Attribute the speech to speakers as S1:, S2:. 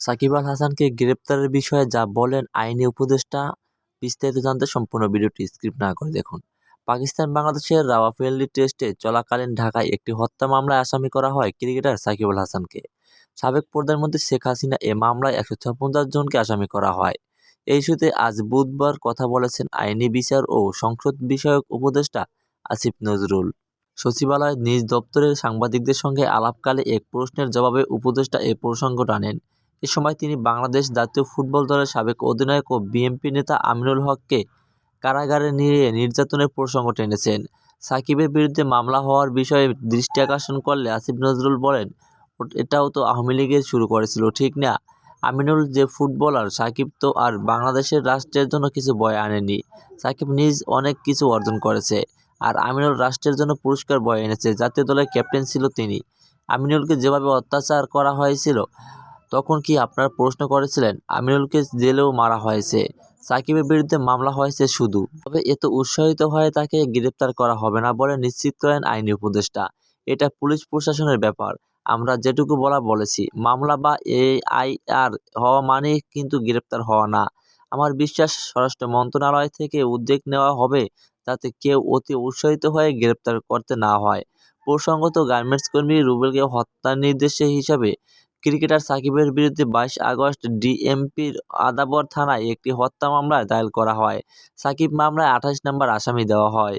S1: সাকিব আল হাসানকে গ্রেপ্তারের বিষয়ে যা বলেন আইনি উপদেষ্টা, বিস্তারিত জানতে সম্পূর্ণ ভিডিওটি স্কিপ না করে দেখুন। পাকিস্তান বাংলাদেশের রাওয়ালপিন্ডি টেস্টে চলাকালীন ঢাকায় একটি হত্যা মামলায় আসামি করা হয় ক্রিকেটার সাকিব আল হাসানকে। সাবেক প্রধানমন্ত্রী শেখ হাসিনা এ মামলায় একশো পঞ্চাশ জনকে আসামি করা হয়। এই ইস্যুতে আজ বুধবার কথা বলেছেন আইনি বিচার ও সংসদ বিষয়ক উপদেষ্টা আসিফ নজরুল। সচিবালয়ের নিজ দপ্তরের সাংবাদিকদের সঙ্গে আলাপকালে এক প্রশ্নের জবাবে উপদেষ্টা এ প্রসঙ্গ টানেন। এ সময় তিনি বাংলাদেশ জাতীয় ফুটবল দলের সাবেক অধিনায়ক ও বিএনপি নেতা আমিনুল হককে কারাগারে নিয়ে নির্যাতনের প্রসঙ্গ টেনেছেন। সাকিবের বিরুদ্ধে মামলা হওয়ার বিষয়ে দৃষ্টি আকর্ষণ করলে আসিফ নজরুল বলেন, এটাও তো আওয়ামী লীগের শুরু করেছিল, ঠিক না? আমিনুল যে ফুটবলার, সাকিব তো আর বাংলাদেশের রাষ্ট্রের জন্য কিছু বয়ে আনেনি। সাকিব নিজ অনেক কিছু অর্জন করেছে, আর আমিনুল রাষ্ট্রের জন্য পুরস্কার বয়ে এনেছে। জাতীয় দলের ক্যাপ্টেন ছিল তিনি। আমিনুলকে যেভাবে অত্যাচার করা হয়েছিল তখন কি আপনারা প্রশ্ন করেছিলেন, আমিনুলকে জেলেও মারা হয়েছে, সাকিবের বিরুদ্ধে মামলা হয়েছে শুধু। তবে এত উৎসাহিত হয়ে তাকে গ্রেপ্তার করা হবে না বলে নিশ্চিত করেন আইনি উপদেষ্টা। এটা পুলিশ প্রশাসনের ব্যাপার, আমরা যেটুকু বলা বলেছি। মামলা বা এআইআর হওয়া মানে কিন্তু গ্রেপ্তার হওয়া না। আমার বিশ্বাস, স্বরাষ্ট্র মন্ত্রণালয় থেকে উদ্যোগ নেওয়া হবে যাতে কেউ অতি উৎসাহিত হয়ে গ্রেপ্তার করতে না হয়। প্রসঙ্গত গার্মেন্টস কর্মী রুবেলকে হত্যা নির্দেশে হিসাবে ক্রিকেটার সাকিবের বিরুদ্ধে বাইশ আগস্ট ডিএমপির আদাবর থানায় একটি হত্যা মামলা দায়ের করা হয়। সাকিব মামলায় আঠাশ নম্বর আসামি দেওয়া হয়।